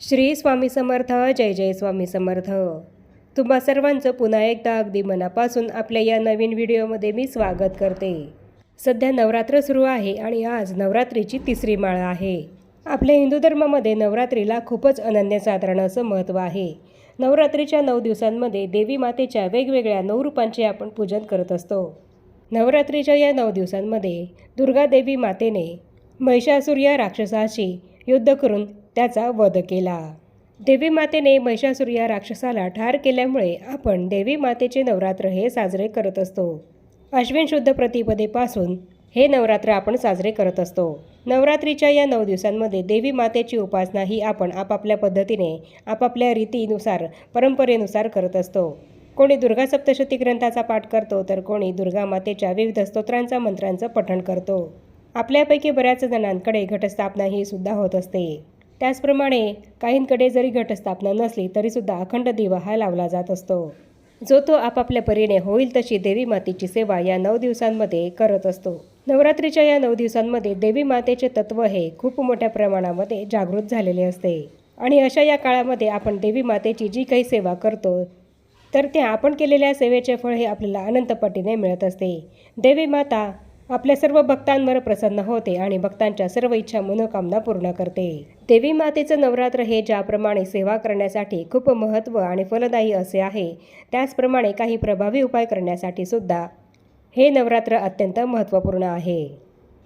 श्री स्वामी समर्थ जय जय स्वामी समर्थ. तुम्हा सर्वांचं पुन्हा एकदा अगदी मनापासून आपल्या या नवीन व्हिडिओमध्ये मी स्वागत करते. सध्या नवरात्र सुरू आहे आणि आज नवरात्रीची तिसरी माळ आहे. आपल्या हिंदू धर्मामध्ये नवरात्रीला खूपच अनन्यसाधारण असं महत्त्व आहे. नवरात्रीच्या नऊ दिवसांमध्ये देवी मातेच्या वेगवेगळ्या नऊ रूपांचे आपण पूजन करत असतो. नवरात्रीच्या या नऊ दिवसांमध्ये दुर्गा देवी मातेने महिषासुर या राक्षसाशी युद्ध करून त्याचा वध केला. देवी मातेने महिषासूर या राक्षसाला ठार केल्यामुळे आपण देवी मातेचे नवरात्र हे साजरे करत असतो. अश्विन शुद्ध प्रतिपदेपासून हे नवरात्र आपण साजरे करत असतो. नवरात्रीच्या या नऊ दिवसांमध्ये देवी मातेची उपासना ही आपण आपापल्या पद्धतीने आपापल्या रीतीनुसार परंपरेनुसार करत असतो. कोणी दुर्गा सप्तशती ग्रंथाचा पाठ करतो तर कोणी दुर्गा मातेच्या विविध स्तोत्रांचा मंत्रांचं पठण करतो. आपल्यापैकी बऱ्याच जणांकडे घटस्थापना ही सुद्धा होत असते. त्याचप्रमाणे काहींकडे जरी घटस्थापना नसली तरीसुद्धा अखंड दिवा हा लावला जात असतो. जो तो आपापल्या परीने होईल तशी देवी मातेची सेवा या नऊ दिवसांमध्ये करत असतो. नवरात्रीच्या या नऊ दिवसांमध्ये देवी मातेचे तत्व हे खूप मोठ्या प्रमाणामध्ये जागृत झालेले असते. आणि अशा या काळामध्ये आपण देवी मातेची जी काही सेवा करतो तर त्या आपण केलेल्या सेवेचे फळ हे आपल्याला अनंतपटीने मिळत असते. देवी माता आपल्या सर्व भक्तांवर प्रसन्न होते आणि भक्तांच्या सर्व इच्छा मनोकामना पूर्ण करते. देवी मातेचं नवरात्र हे ज्याप्रमाणे सेवा करण्यासाठी खूप महत्त्व आणि फलदायी असे आहे त्याचप्रमाणे काही प्रभावी उपाय करण्यासाठी सुद्धा हे नवरात्र अत्यंत महत्त्वपूर्ण आहे.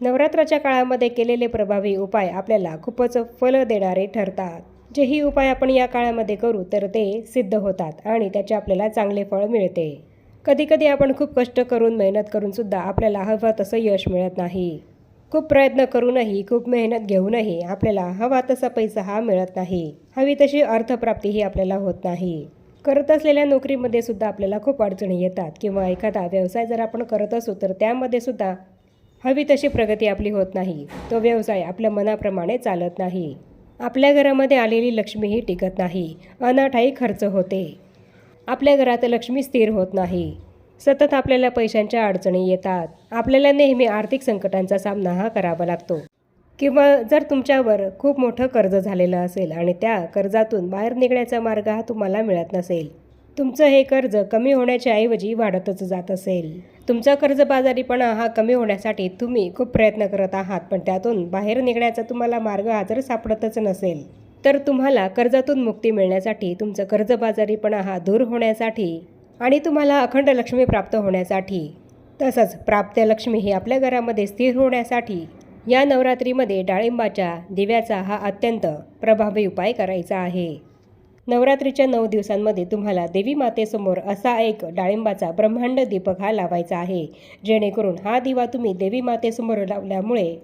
नवरात्राच्या काळामध्ये केलेले प्रभावी उपाय आपल्याला खूपच फल देणारे ठरतात. जेही उपाय आपण या काळामध्ये करू तर ते सिद्ध होतात आणि त्याचे आपल्याला चांगले फळ मिळते. कधीकधी आपण खूप कष्ट करून मेहनत करूनसुद्धा आपल्याला हवं तसं यश मिळत नाही. खूप प्रयत्न करूनही खूप मेहनत घेऊनही आपल्याला हवा तसा पैसा हा मिळत नाही. हवी तशी अर्थप्राप्ती ही आपल्याला होत नाही. करत असलेल्या नोकरीमध्ये सुद्धा आपल्याला खूप अडचणी येतात किंवा एखादा व्यवसाय जर आपण करत असू तर त्यामध्ये सुद्धा हवी तशी प्रगती आपली होत नाही. तो व्यवसाय आपल्या मनाप्रमाणे चालत नाही. आपल्या घरामध्ये आलेली लक्ष्मीही टिकत नाही. अनाठाई खर्च होते. आपल्या घरात लक्ष्मी स्थिर होत नाही. सतत आपल्याला पैशांच्या अडचणी येतात. आपल्याला नेहमी आर्थिक संकटांचा सामना हा करावा लागतो. किंवा जर तुमच्यावर खूप मोठं कर्ज झालेलं असेल आणि त्या कर्जातून बाहेर निघण्याचा मार्ग हा तुम्हाला मिळत नसेल तुमचं हे कर्ज कमी होण्याच्या ऐवजी वाढतच जात असेल. तुमचा कर्जबाजारीपणा हा कमी होण्यासाठी तुम्ही खूप प्रयत्न करत आहात पण त्यातून बाहेर निघण्याचा तुम्हाला मार्ग हा जर सापडतच नसेल तर तुम्हाला कर्जातून मुक्ती मिळण्यासाठी तुमचं कर्जबाजारीपणा हा दूर होण्यासाठी आणि तुम्हाला अखंड लक्ष्मी प्राप्त होण्यासाठी. तसंच प्राप्त लक्ष्मी ही आपल्या घरामध्ये स्थिर होण्यासाठी या नवरात्रीमध्ये डाळिंबाच्या दिव्याचा हा अत्यंत प्रभावी उपाय करायचा आहे. नवरात्रीच्या नऊ दिवसांमध्ये तुम्हाला देवी मातेसमोर असा एक डाळिंबाचा ब्रह्मांड दीपक हा लावायचा आहे जेणेकरून हा दिवा तुम्ही देवी मातेसमोर लावल्यामुळे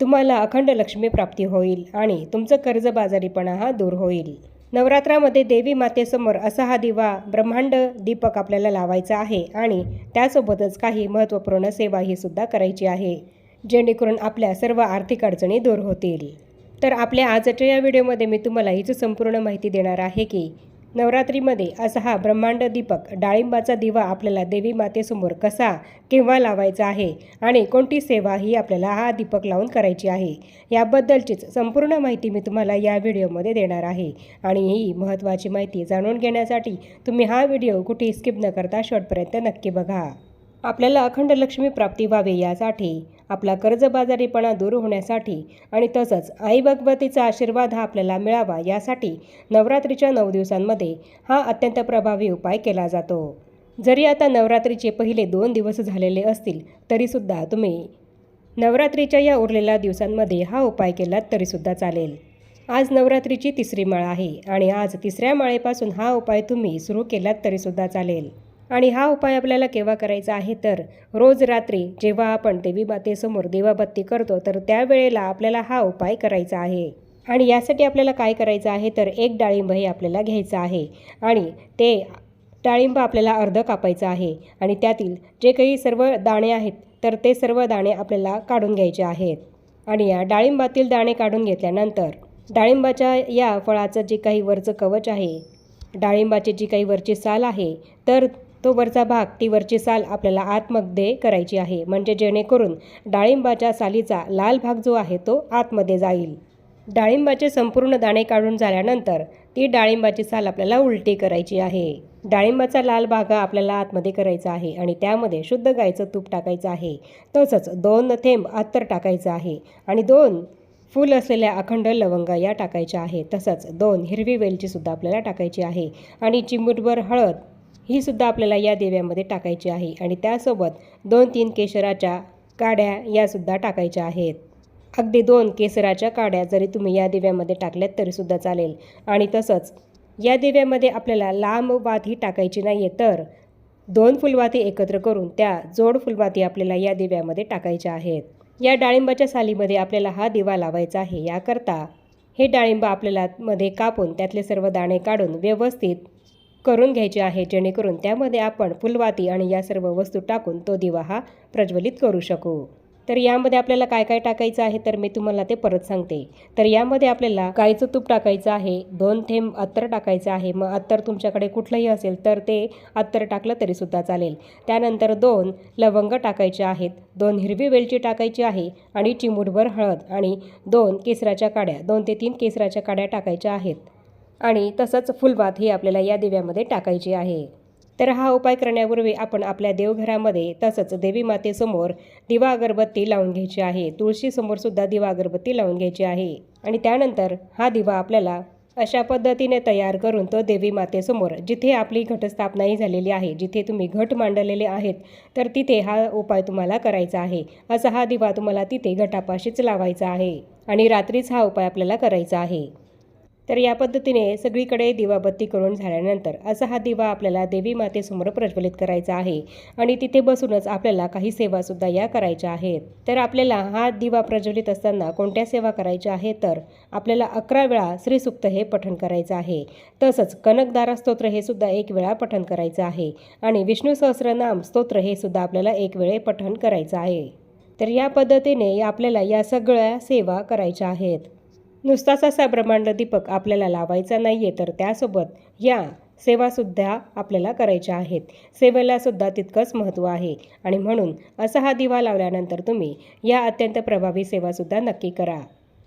तुम्हाला अखंड लक्ष्मी प्राप्ती होईल आणि तुमचं कर्जबाजारीपणा हा दूर होईल. नवरात्रामध्ये देवी मातेसमोर असा हा दिवा ब्रह्मांड दीपक आपल्याला लावायचा आहे आणि त्यासोबतच काही महत्त्वपूर्ण सेवा ही सुद्धा करायची आहे जेणेकरून आपल्या सर्व आर्थिक अडचणी दूर होतील. तर आपल्या आजच्या या व्हिडिओमध्ये मी तुम्हाला हीच संपूर्ण माहिती देणार आहे की नवरात्रीमध्ये असा हा ब्रह्मांड दीपक डाळिंबाचा दिवा आपल्याला देवी मातेसमोर कसा केव्हा लावायचा आहे आणि कोणती सेवा ही आपल्याला हा दीपक लावून करायची आहे याबद्दलचीच संपूर्ण माहिती मी तुम्हाला या व्हिडिओमध्ये देणार आहे. आणि ही महत्त्वाची माहिती जाणून घेण्यासाठी तुम्ही हा व्हिडिओ कुठे स्किप न करता शेवटपर्यंत नक्की बघा. आपल्याला अखंड लक्ष्मी प्राप्ती व्हावी यासाठी आपला कर्जबाजारीपणा दूर होण्यासाठी आणि तसंच आई भगवतीचा आशीर्वाद हा आपल्याला मिळावा यासाठी नवरात्रीच्या नऊ दिवसांमध्ये हा अत्यंत प्रभावी उपाय केला जातो. जरी आता नवरात्रीचे पहिले दोन दिवस झालेले असतील तरीसुद्धा तुम्ही नवरात्रीच्या या उरलेल्या दिवसांमध्ये हा उपाय केलात तरीसुद्धा चालेल. आज नवरात्रीची तिसरी माळ आहे आणि आज तिसऱ्या माळेपासून हा उपाय तुम्ही सुरू केलात तरीसुद्धा चालेल. आणि हा उपाय आपल्याला केव्हा करायचा आहे? तर रोज रात्री जेव्हा आपण देवी मातेसमोर देवाबत्ती करतो तर त्यावेळेला आपल्याला हा उपाय करायचा आहे. आणि यासाठी आपल्याला काय करायचं आहे? तर एक डाळिंब हे आपल्याला घ्यायचं आहे. आणि ते डाळिंब आपल्याला अर्ध कापायचं आहे. आणि त्यातील जे काही सर्व दाणे आहेत तर ते सर्व दाणे आपल्याला काढून घ्यायचे आहेत. आणि या डाळिंबातील दाणे काढून घेतल्यानंतर डाळिंबाच्या या फळाचं जे काही वरचं कवच आहे डाळिंबाची जी काही वरची साल आहे तर तो वरचा भाग ती वरची साल आपल्याला आतमध्ये करायची आहे. म्हणजे जेणेकरून डाळिंबाच्या सालीचा लाल भाग जो आहे तो आतमध्ये जाईल. डाळिंबाचे संपूर्ण दाणे काढून झाल्यानंतर ती डाळिंबाची साल आपल्याला उलटी करायची आहे. डाळिंबाचा लाल भाग आपल्याला आतमध्ये करायचा आहे आणि त्यामध्ये शुद्ध गायीचं तूप टाकायचं आहे. तसंच दोन थेंब अत्तर टाकायचं आहे आणि दोन फूल असलेल्या अखंड लवंगा या टाकायच्या आहे. तसंच दोन हिरवी वेलचीसुद्धा आपल्याला टाकायची आहे आणि चिमूटभर हळद ही सुद्धा आपल्याला या देव्यामध्ये टाकायची आहे. आणि त्यासोबत दोन तीन केशराच्या काड्या यासुद्धा टाकायच्या आहेत. अगदी दोन केसराच्या काड्या जरी तुम्ही या दिव्यामध्ये टाकल्यात तरीसुद्धा चालेल. आणि तसंच या दिव्यामध्ये आपल्याला लांब वाती टाकायची नाही आहे तर दोन फुलवाती एकत्र करून त्या जोड फुलवाती आपल्याला या दिव्यामध्ये टाकायच्या आहेत. या डाळिंबाच्या सालीमध्ये आपल्याला हा दिवा लावायचा आहे. याकरता हे डाळिंब आपल्याला मध्ये कापून त्यातले सर्व दाणे काढून व्यवस्थित करून घ्यायचे आहे जेणेकरून त्यामध्ये आपण फुलवाती आणि या सर्व वस्तू टाकून तो दिवा हा प्रज्वलित करू शकू. तर यामध्ये आपल्याला काय काय टाकायचं आहे तर मी तुम्हाला ते परत सांगते. तर यामध्ये आपल्याला गाईचं तूप टाकायचं आहे दोन थेंब अत्तर टाकायचं आहे. मग अत्तर तुमच्याकडे कुठलंही असेल तर ते अत्तर टाकलं तरीसुद्धा चालेल. त्यानंतर दोन लवंग टाकायचे आहेत दोन हिरवी वेलची टाकायची आहे आणि चिमूटभर हळद आणि दोन केसराच्या काड्या दोन ते तीन केसराच्या काड्या टाकायच्या आहेत. आणि तसंच फुलवात ही आपल्याला या दिव्यामध्ये टाकायची आहे. तर हा उपाय करण्यापूर्वी आपण आपल्या देवघरामध्ये तसंच देवी मातेसमोर दिवा अगरबत्ती लावून घ्यायची आहे. तुळशीसमोर सुद्धा दिवा अगरबत्ती लावून घ्यायची आहे. आणि त्यानंतर हा दिवा आपल्याला अशा पद्धतीने तयार करून तो देवी मातेसमोर जिथे आपली घटस्थापनाही झालेली आहे जिथे तुम्ही घट मांडलेले आहेत तर तिथे हा उपाय तुम्हाला करायचा आहे. असा हा दिवा तुम्हाला तिथे घटापाशीच लावायचा आहे. आणि रात्रीच हा उपाय आपल्याला करायचा आहे. तर या पद्धतीने सगळीकडे दिवाबत्ती करून झाल्यानंतर असा हा दिवा आपल्याला देवी मातेसमोर प्रज्वलित करायचा आहे आणि तिथे बसूनच आपल्याला काही सेवासुद्धा या करायच्या आहेत. तर आपल्याला हा दिवा प्रज्वलित असताना कोणत्या सेवा करायच्या आहे तर आपल्याला अकरा वेळा श्रीसुक्त हे पठण करायचं आहे. तसंच कनकदारा स्तोत्र हे सुद्धा एक वेळा पठण करायचं आहे आणि विष्णू सहस्रनाम स्तोत्र हे सुद्धा आपल्याला एक वेळे पठण करायचं आहे. तर या पद्धतीने आपल्याला या सगळ्या सेवा करायच्या आहेत. नुसताच असा ब्रह्मांड दीपक आपल्याला लावायचा नाही आहे तर त्यासोबत या सेवासुद्धा आपल्याला करायच्या आहेत. सेवेलासुद्धा तितकंच महत्त्व आहे. आणि म्हणून असा हा दिवा लावल्यानंतर तुम्ही या अत्यंत प्रभावी सेवासुद्धा नक्की करा.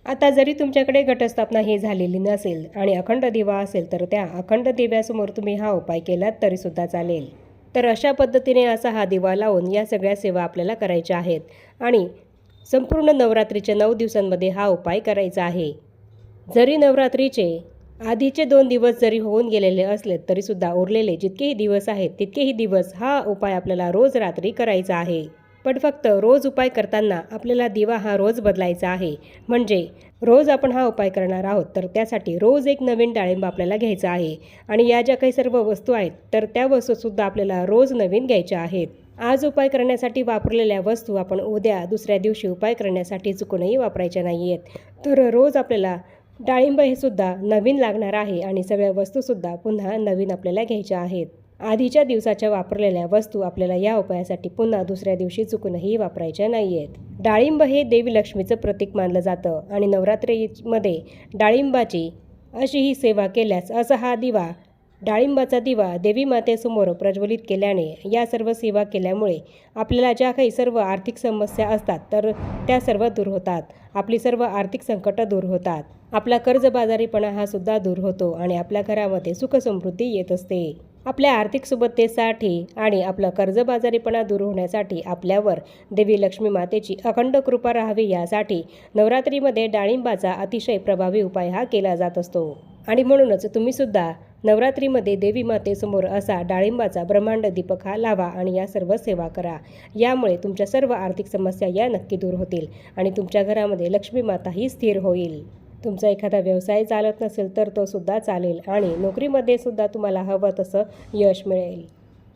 आता जरी तुमच्याकडे घटस्थापना ही झालेली नसेल आणि अखंड दिवा असेल तर त्या अखंड दिव्यासमोर तुम्ही हा उपाय केलात तरीसुद्धा चालेल. तर अशा पद्धतीने असा हा दिवा लावून या सगळ्या सेवा आपल्याला करायच्या आहेत. आणि संपूर्ण नवरात्रीच्या नऊ दिवसांमध्ये हा उपाय करायचा आहे. जरी नवरात्रीचे आधीचे दोन दिवस जरी होऊन गेलेले असले तरीसुद्धा उरलेले जितकेही दिवस आहेत तितकेही दिवस हा उपाय आपल्याला रोज रात्री करायचा आहे. पण फक्त रोज उपाय करताना आपल्याला दिवा हा रोज बदलायचा आहे. म्हणजे रोज आपण हा उपाय करणार आहोत तर त्यासाठी रोज एक नवीन डाळिंब आपल्याला घ्यायचा आहे. आणि या ज्या काही सर्व वस्तू आहेत तर त्या वस्तूसुद्धा आपल्याला रोज नवीन घ्यायच्या आहेत. आज उपाय करण्यासाठी वापरलेल्या वस्तू आपण उद्या दुसऱ्या दिवशी उपाय करण्यासाठी चुकूनही वापरायच्या नाही आहेत तर रोज आपल्याला डाळिंब हे सुद्धा नवीन लागणार आहे आणि सगळ्या वस्तूसुद्धा पुन्हा नवीन आपल्याला घ्यायच्या आहेत. आधीच्या दिवसाच्या वापरलेल्या वस्तू आपल्याला या उपायासाठी पुन्हा दुसऱ्या दिवशी चुकूनही वापरायच्या नाही आहेत डाळिंब हे देवी लक्ष्मीचं प्रतीक मानलं जातं आणि नवरात्रीमध्ये डाळिंबाची अशी ही सेवा केल्यास असा हा दिवा डाळिंबाचा दिवा देवी मातेसमोर प्रज्वलित केल्याने या सर्व सेवा केल्यामुळे आपल्याला ज्या काही सर्व आर्थिक समस्या असतात तर त्या सर्व दूर होतात. आपली सर्व आर्थिक संकटं दूर होतात. आपला कर्जबाजारीपणा हा सुद्धा दूर होतो आणि आपल्या घरामध्ये सुखसमृद्धी येत असते. आपल्या आर्थिक सुबत्तेसाठी आणि आपलं कर्जबाजारीपणा दूर होण्यासाठी आपल्यावर देवी लक्ष्मी मातेची अखंड कृपा राहावी यासाठी नवरात्रीमध्ये डाळिंबाचा अतिशय प्रभावी उपाय हा केला जात असतो. आणि म्हणूनच तुम्हीसुद्धा नवरात्रीमध्ये देवी मातेसमोर असा डाळिंबाचा ब्रह्मांड दीपक हा लावा आणि या सर्व सेवा करा. यामुळे तुमच्या सर्व आर्थिक समस्या या नक्की दूर होतील आणि तुमच्या घरामध्ये लक्ष्मी माता ही स्थिर होईल. तुमचा एखादा व्यवसाय चालत नसेल तर तो सुद्धा चालेल आणि नोकरीमध्ये सुद्धा तुम्हाला हवं तसं यश मिळेल.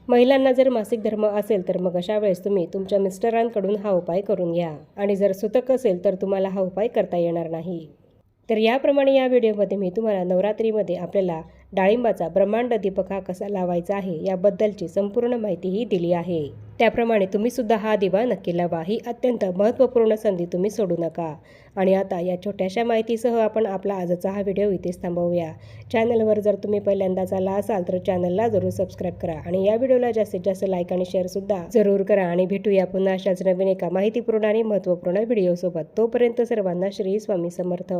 महिलांना जर मासिक धर्म असेल तर मग अशा वेळेस तुम्ही तुमच्या मिस्टरांकडून हा उपाय करून घ्या आणि जर सुतक असेल तर तुम्हाला हा उपाय करता येणार नाही. तर याप्रमाणे या व्हिडिओमध्ये मी तुम्हाला नवरात्रीमध्ये आपल्याला डाळिंबाचा ब्रह्मांड दीपक हा कसा लावायचा आहे याबद्दलची संपूर्ण माहितीही दिली आहे. त्याप्रमाणे तुम्ही सुद्धा हा दिवा नक्की लावा. ही अत्यंत महत्त्वपूर्ण संधी तुम्ही सोडू नका. आणि आता या छोट्याशा माहितीसह आपण आपला आजचा हा व्हिडिओ इथेच थांबवूया. चॅनलवर जर तुम्ही पहिल्यांदाच आला असाल तर चॅनलला जरूर सबस्क्राईब करा आणि या व्हिडिओला जास्तीत जास्त लाईक आणि शेअरसुद्धा जरूर करा आणि भेटूया पुन्हा अशाच नवीन एका माहितीपूर्ण आणि महत्त्वपूर्ण व्हिडिओसोबत. तोपर्यंत सर्वांना श्री स्वामी समर्थ.